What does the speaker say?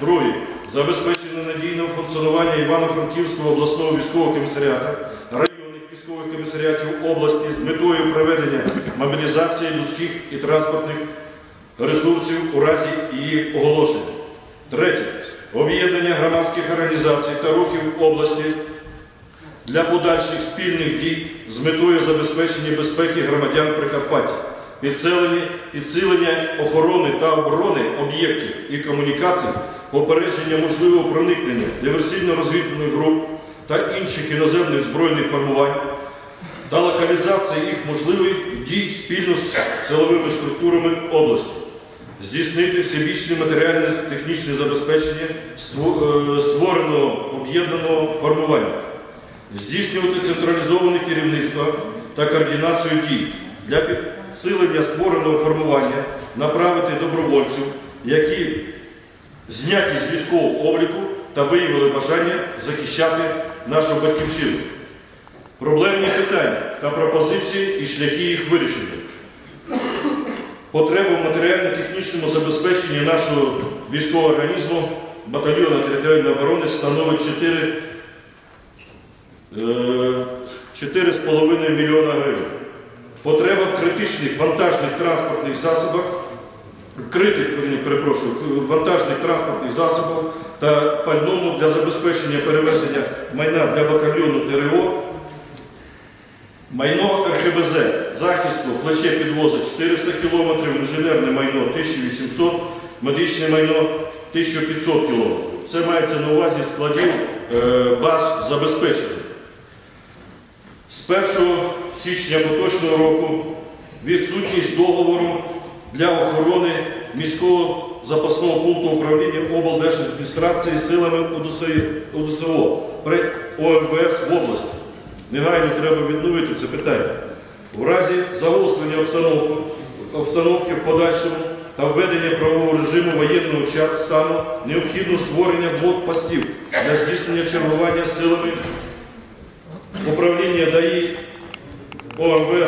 Друге. Забезпечення надійного функціонування Івано-Франківського обласного військового комісаріату, районних військових комісаріатів області з метою проведення мобілізації людських і транспортних ресурсів у разі її оголошення. Третє. Об'єднання громадських організацій та рухів області для подальших спільних дій з метою забезпечення безпеки громадян Прикарпаття, підсилення, охорони та оборони об'єктів і комунікацій, попередження можливого проникнення диверсійно-розвідувальних груп та інших іноземних збройних формувань та локалізації їх можливих дій спільно з силовими структурами області. Здійснити всебічне матеріальне технічне забезпечення е, створеного об'єднаного формування, здійснювати централізоване керівництво та координацію дій для підсилення створеного формування, направити добровольців, які зняті з військового обліку та виявили бажання захищати нашу батьківщину. Проблемні питання та пропозиції і шляхи їх вирішення. Потреба в матеріально-технічному забезпеченні нашого військового організму батальйону територіальної оборони становить 4, е, 4,5 мільйона гривень. Потреба в критичних вантажних транспортних засобах, вкритих, перепрошую, вантажних транспортних засобах та пальному для забезпечення перевезення майна для батальйону ТРО Майно РХБЗ захисту плече підвоза 400 км, інженерне майно 1800, медичне майно 1500 км. Це мається на увазі складів е, баз забезпечення. З 1 січня поточного року відсутність договору для охорони міського запасного пункту управління облдержадміністрації силами УДСО при ОМВС в області. Негайно треба відновити це питання. У разі загострення обстановки, обстановки в подальшому та введення правового режиму воєнного стану необхідно створення блокпостів для здійснення чергування силами управління ДАІ ОМВС області.